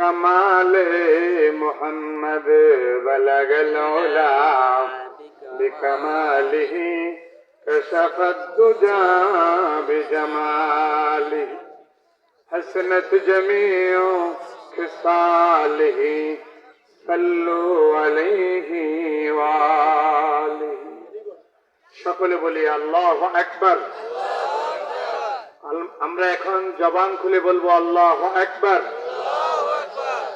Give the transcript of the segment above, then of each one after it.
كمال محمد بلغ العلا بكماله كشف الدجى بجماله حسنت جميع خصاله صلوا عليه وآله সকলে বলি আল্লাহ একবার আমরা এখন জবান খুলে বলবো আল্লাহ একবার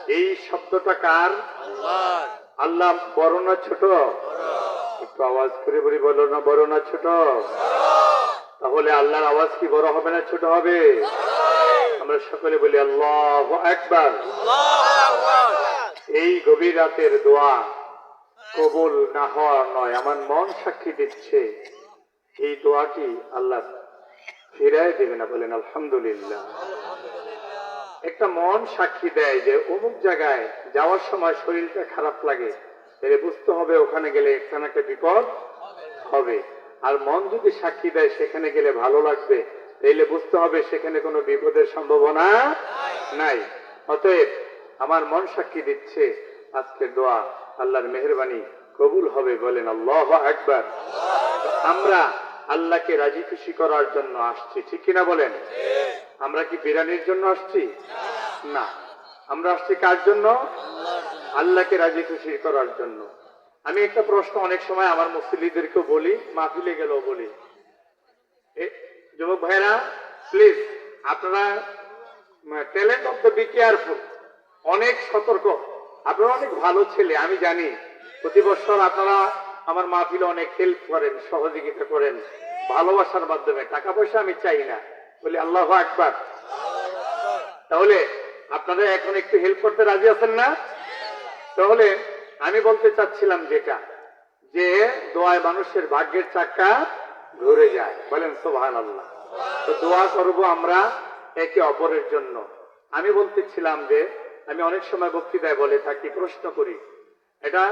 এই শব্দটা কার? আল্লাহ বড় না ছোট একটু আওয়াজ করে বলি বলো না বড় না ছোট তাহলে আল্লাহর আওয়াজ কি বড় হবে না ছোট হবে? আমরা সকলে বলি আল্লাহ একবার এই গভীর রাতের দোয়া কবুল না হওয়া নয় আমার মন সাক্ষী দিচ্ছে। এই দোয়াটি আল্লাহ ফিরাই দেবে না বলেন আলহামদুলিল্লাহ। একটা মন সাক্ষী দেয় যে অমুক জায়গায় যাওয়ার সময় শরীরটা খারাপ লাগে। তাহলে বুঝতে হবে ওখানে গেলে একটা একটা বিপদ হবে। আর মন যদি সাক্ষী দেয় সেখানে গেলে ভালো লাগবে। তাইলে বুঝতে হবে সেখানে কোনো বিপদের সম্ভাবনা নাই। অতএব আমার মন সাক্ষী দিচ্ছে আজকের দোয়া। আল্লাহর মেহরবানি কবুল হবে বলেন আল্লাহ একবার আমরা আল্লাহকে রাজি খুশি করার জন্য আসছি, ঠিক কিনা বলেন? আমরা কি বিরানির জন্য আসছি? না। আমরা আসছি কার জন্য? আল্লাহকে রাজি খুশি করার জন্য। আমি একটা প্রশ্ন অনেক সময় আমার মুসলিদেরকেও বলি, মাহফিলে গেলেও বলি। যুবক ভাইরা প্লিজ আপনারা talent of the be careful অনেক সতর্ক। আপনারা অনেক ভালো ছেলে, আমি জানি। প্রতি বছর আপনারা আমার মাহফিলে অনেক হেল্প করেন, সহযোগিতা করেন, ভালোবাসার মাধ্যমে। টাকা পয়সা আমি চাই না। বলি, আল্লাহ আকবার। তাহলে আপনারা এখন একটু হেল্প করতে রাজি আছেন না? তাহলে আমি বলতে চাচ্ছিলাম যেটা, যে দোয়ায় মানুষের ভাগ্যের চাকা ঘুরে যায়। বলেন সোহান আল্লাহ তো দোয়া করব আমরা একে অপরের জন্য। আমি বলতেছিলাম যে, আমি অনেক সময় বক্তৃতায় বলে থাকি, প্রশ্ন করি। এটা,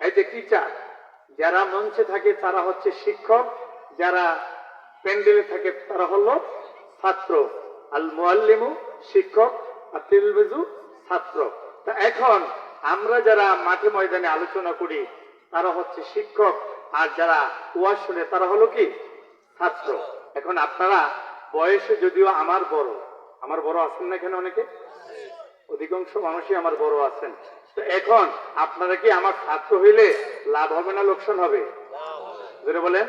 এই যে টিচার, যারা মঞ্চে থাকে তারা হচ্ছে শিক্ষক, যারা প্যান্ডেলে থাকে তারা হলো ছাত্র। আল মুআল্লিমু শিক্ষক আর তিলবেজু ছাত্র। তা এখন আমরা যারা মাঠে ময়দানে আলোচনা করি তারা হচ্ছে শিক্ষক। আর যারা ওয়াজ শুনে তারা হলো কি? ছাত্র। এখন আপনারা বয়সে যদিও আমার বড় আমার বড় আছেন না এখানে অনেকে? অধিকাংশ মানুষই আমার বড় আছেন। তো এখন আপনারা কি আমার ছাত্র হইলে লাভ হবে না লোকসান হবে? বলেন।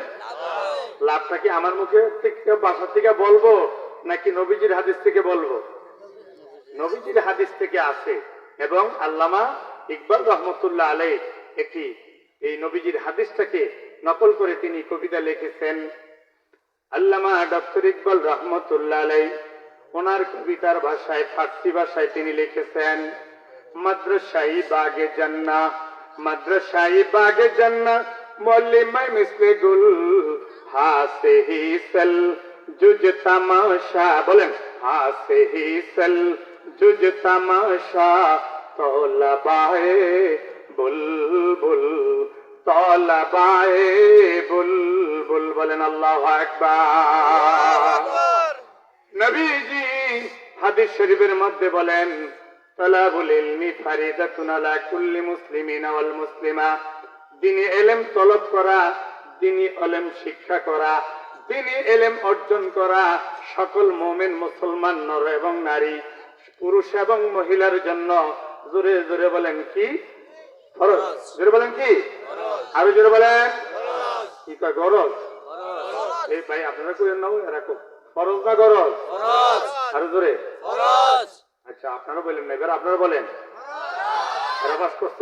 লাভটা কি আমার মুখে থেকে বাসা থেকে বলব? নাকি নবীজির হাদিস থেকে বলব? নবীজির হাদিস থেকে আসে এবং আল্লামা ইকবাল রহমতুল্লাহ আলাই একটি, এই নবীজির হাদিসটাকে নকল করে তিনি কবিতা লিখেছেন। আল্লামা ডক্টর ইকবাল রহমতুল্লাহ আলাই ওনার কবিতার ভাষায়, ফার্সি ভাষায় তিনি লিখেছেন মাদ্রাসাই বাগে জান্না মাদ্রাসাই বাগে জান্না মল্লিমাই মিসলে গুল হাসে হি সেল জুজ তামাশা বলেন। হাসে হি সেল জুজ তামাশা তলবায়ে বুলবুল তলবায়ে বুলবুল, বলেন আল্লাহ আকবার। নবীজি হাদিস শরীফের মধ্যে বলেন, তলাবুল ইলমি ফারিদাতুন আলা কুল্লি মুসলিমিন ওয়াল মুসলিমা। দিনী এলেম তলব করা দিনী এলেম শিক্ষা করা দিনী এলেম অর্জন করা সকল মোমেন মুসলমান নর এবং নারী পুরুষ এবং মহিলার জন্য জোরে জোরে বলেন কি? ফরজ। জোরে বলেন কি? আরও জোরে বলেন। কি কয় গরজ? এই ভাই আপনারা কইেন না এরা কো ফরজ না গরজ? আরও জোরে। আচ্ছা আপনারা বলেন না এবার আপনারা বলেন। এরা বাস করছ?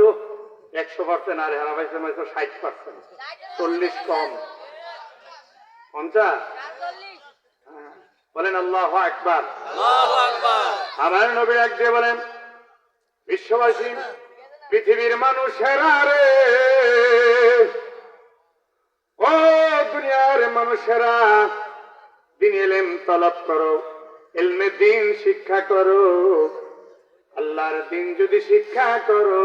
একশো পার্সেন্ট আর হেরা পাইছে ষাট পার্সেন্ট চল্লিশ কম। পঞ্চাশ। বলেন আল্লাহ একবার আমার নবী এক দিয়ে বলেন বিশ্ববাসী পৃথিবীর মানুষেরা রে। ও দুনিয়ার মানুষেরা দিন এলেম তলব করো এলমে দিন শিক্ষা করো। আল্লাহর দিন যদি শিক্ষা করো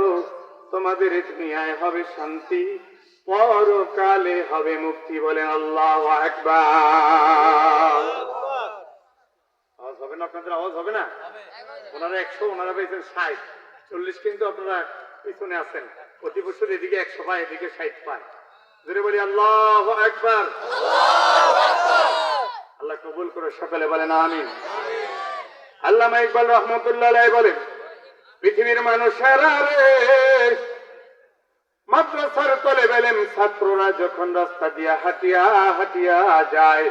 তোমাদের দুনিয়ায় হবে শান্তি। পরকালে হবে মুক্তি বলেন আল্লাহ একবার আওয়াজ হবে এখন আপনাদের? আওয়াজ হবে না? ওনারা একশো, ওনারা পেয়েছেন ষাট। চল্লিশ কিন্তু আপনারা পিছনে আছেন। প্রতি বছর এদিকে একশো পায় এদিকে ষাট পায়। জোরে বলি, আল্লাহ একবার আল্লাহ কবুল করে সকালে বলেন আমিন। আল্লাহ ইকবাল রহমতুল্লাহ বলেন, পৃথিবীর মানুষেরা রে মাদ্রাসার তলে বেলেন ছাত্ররা যখন রাস্তা দিয়া হাঁটিয়া হাঁটিয়া যায়